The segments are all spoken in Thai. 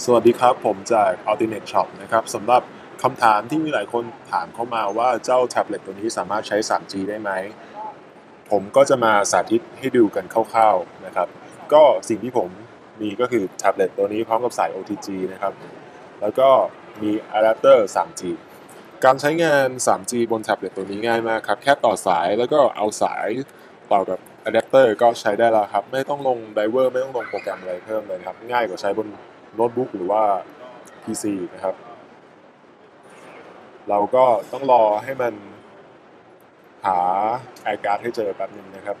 สวัสดีครับ ผมจาก Ultimate Shop นะครับสำหรับคำถามที่มีหลายคนถามเข้ามาว่าเจ้าแท็บเล็ตตัวนี้สามารถใช้ 3G ได้ไหม ผมก็จะมาสาธิตให้ดูกันคร่าวๆนะครับ ก็สิ่งที่ผมมีก็คือแท็บเล็ตตัวนี้พร้อมกับสาย OTG นะครับ แล้วก็มีอะแดปเตอร์ 3G การใช้งาน 3G บนแท็บเล็ตตัวนี้ง่ายมากครับ แค่ต่อสายแล้วก็เอาสายต่อกับอะแดปเตอร์ก็ใช้ได้แล้วครับ ไม่ต้องลงไดเวอร์ไม่ต้องลงโปรแกรมอะไรเพิ่มเลยครับ ง่ายกว่าใช้บน โน้ตบุ๊กหรือว่า PC นะครับ เราก็ต้องรอให้มันหาไอการ์ดให้เจอแป๊บหนึงนะครับ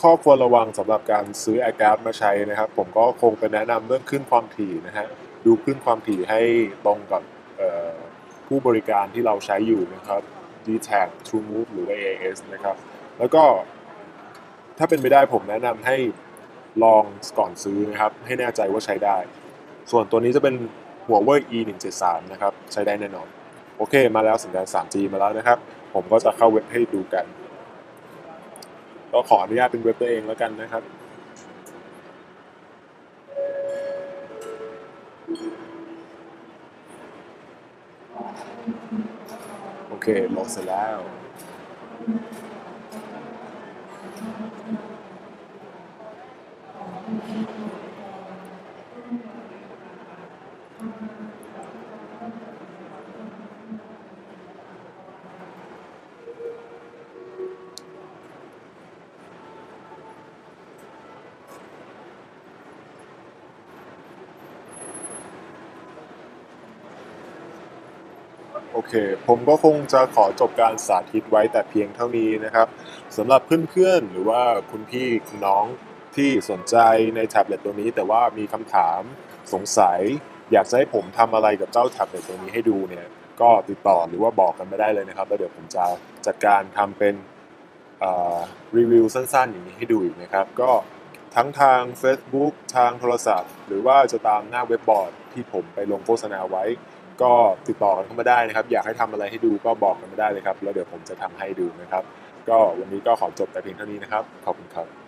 ข้อควรระวังสำหรับการซื้อไอการ์ดมาใช้นะครับ ผมก็คงไปแนะนำเรื่องขึ้นความถี่นะฮะดูขึ้นความถี่ให้ตรงกับผู้บริการที่เราใช้อยู่นะครับ d t a c TrueMove หรือว่า AAS นะครับ แล้วก็ถ้าเป็นไปได้ผมแนะนำให้ ลองก่อนซื้อนะครับ ให้แน่ใจว่าใช้ได้ ส่วนตัวนี้จะเป็นหัวเว่ย e 1 7 3นะครับ ใช้ได้แน่นอน โอเค มาแล้วสัญญาณ 3G มาแล้วนะครับ ผมก็จะเข้าเว็บให้ดูกัน ก็ขออนุญาตเป็นเว็บตัวเองแล้วกันนะครับโอเคลดเสร็จแล้ว โอเค ผมก็คงจะขอจบการสาธิตไว้แต่เพียงเท่านี้นะครับสำหรับเพื่อนๆ หรือว่าคุณพี่คุณน้องที่สนใจในแท็บเล็ตตัวนี้ แต่ว่ามีคำถามสงสัย อยากจะให้ผมทำอะไรกับเจ้าแท็บเล็ตตัวนี้ให้ดูเนี่ยก็ติดต่อหรือว่าบอกกันไม่ได้เลยนะครับแล้วเดี๋ยวผมจะจัดการทำเป็นรีวิวสั้นๆ อย่างนี้ให้ดูอีกนะครับ ก็ทั้งทาง Facebook ทางโทรศัพท์ หรือว่าจะตามหน้าเว็บบอร์ดที่ผมไปลงโฆษณาไว้ ก็ติดต่อกันเข้ามาได้นะครับ อยากให้ทำอะไรให้ดูก็บอกกันมาได้เลยครับ แล้วเดี๋ยวผมจะทำให้ดูนะครับ ก็วันนี้ก็ขอจบแต่เพียงเท่านี้นะครับ ขอบคุณครับ